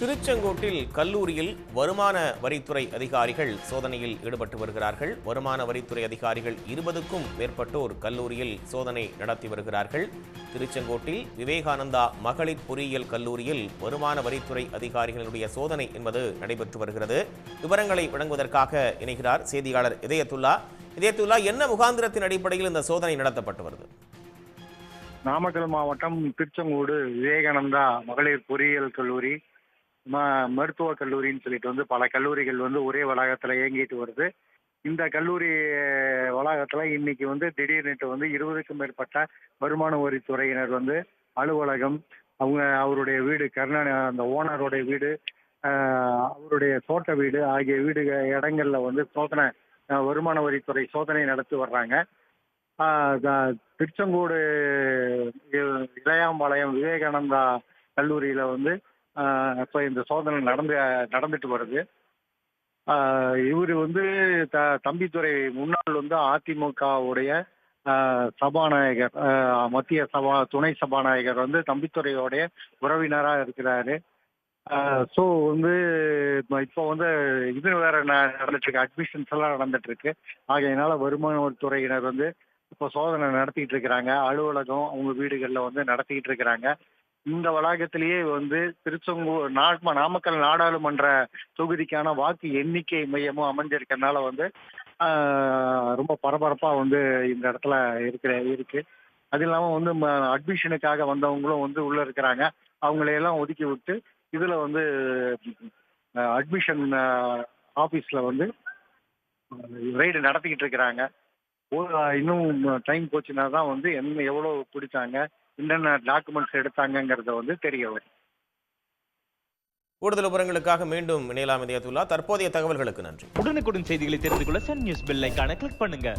திருச்செங்கோட்டில் கல்லூரியில் வருமான வரித்துறை அதிகாரிகள் சோதனையில் ஈடுபட்டு வருகிறார்கள். வருமான வரித்துறை அதிகாரிகள் இருபதுக்கும் மேற்பட்டோர் கல்லூரியில் சோதனை நடத்தி வருகிறார்கள். திருச்செங்கோட்டில் விவேகானந்தா மகளிர் பொறியியல் கல்லூரியில் வருமான வரித்துறை அதிகாரிகளுடைய சோதனை என்பது நடைபெற்று வருகிறது. விவரங்களை வழங்குவதற்காக இணைகிறார் செய்தியாளர் இதயத்துல்லா. இதயத்துல்லா என்ன முகாந்திரத்தின் அடிப்படையில் இந்த சோதனை நடத்தப்பட்டு வருது? நாமக்கல் மாவட்டம் திருச்செங்கோடு விவேகானந்தா மகளிர் பொறியியல் கல்லூரி ம மருத்துவக் கல்லூரின்னு சொல்லிட்டு வந்து பல கல்லூரிகள் வந்து ஒரே வளாகத்தில் இயங்கிட்டு வருது. இந்த கல்லூரி வளாகத்துல இன்னைக்கு வந்து திடீர்னுட்டு வந்து இருபதுக்கும் மேற்பட்ட வருமான வரித்துறையினர் வந்து அலுவலகம் அவங்க அவருடைய வீடு கருணா அந்த ஓனருடைய வீடு அவருடைய தோட்ட வீடு ஆகிய வீடு இடங்கள்ல வந்து சோதனை வருமான வரித்துறை சோதனை நடத்தி வர்றாங்க. திருச்செங்கோடு இளையாம்பாளையம் விவேகானந்தா கல்லூரியில வந்து இப்போ இந்த சோதனை நடந்து நடந்துட்டு வருது. இவர் வந்து த தம்பித்துறை முன்னாள் வந்து அதிமுகவுடைய சபாநாயகர் மத்திய சபா துணை சபாநாயகர் வந்து தம்பித்துறையோடைய உறவினராக இருக்கிறாரு. ஸோ வந்து இப்போ வந்து இது வேற நடந்துட்டு இருக்கு அட்மிஷன்ஸ் எல்லாம் நடந்துட்டு இருக்கு ஆகையினால வருமான வரித்துறையினர் வந்து இப்போ சோதனை நடத்திட்டு இருக்கிறாங்க. அலுவலகம் அவங்க வீடுகளில் வந்து நடத்திக்கிட்டு இருக்கிறாங்க. இந்த வளாகத்திலேயே வந்து திருச்செங்கூர் நாம நாமக்கல் நாடாளுமன்ற தொகுதிக்கான வாக்கு எண்ணிக்கை மையமும் அமைஞ்சிருக்கறனால வந்து ரொம்ப பரபரப்பா வந்து இந்த இடத்துல இருக்கிற இருக்கு. அது இல்லாம வந்து அட்மிஷனுக்காக வந்தவங்களும் வந்து உள்ள இருக்கிறாங்க. அவங்களையெல்லாம் ஒதுக்கி விட்டு இதுல வந்து அட்மிஷன் ஆபீஸ்ல வந்து ரைடு நடத்திக்கிட்டு இருக்கிறாங்க. ஒரு- இன்னும் டைம் போச்சுன்னா தான் வந்து என்ன எவ்வளவு பிடிச்சாங்க என்னென்ன டாக்குமெண்ட்ஸ் எடுத்தாங்கங்கிறத வந்து தெரிய வரும். கூடுதல் விவரங்களுக்காக மீண்டும் இணையலாம் இதயத்துல்லா தற்போதைய தகவல்களுக்கு நன்றி. உடனுக்குடன் செய்திகளை தெரிந்து கொள்ள சன் நியூஸ் பெல் ஐகானை கிளிக் பண்ணுங்க.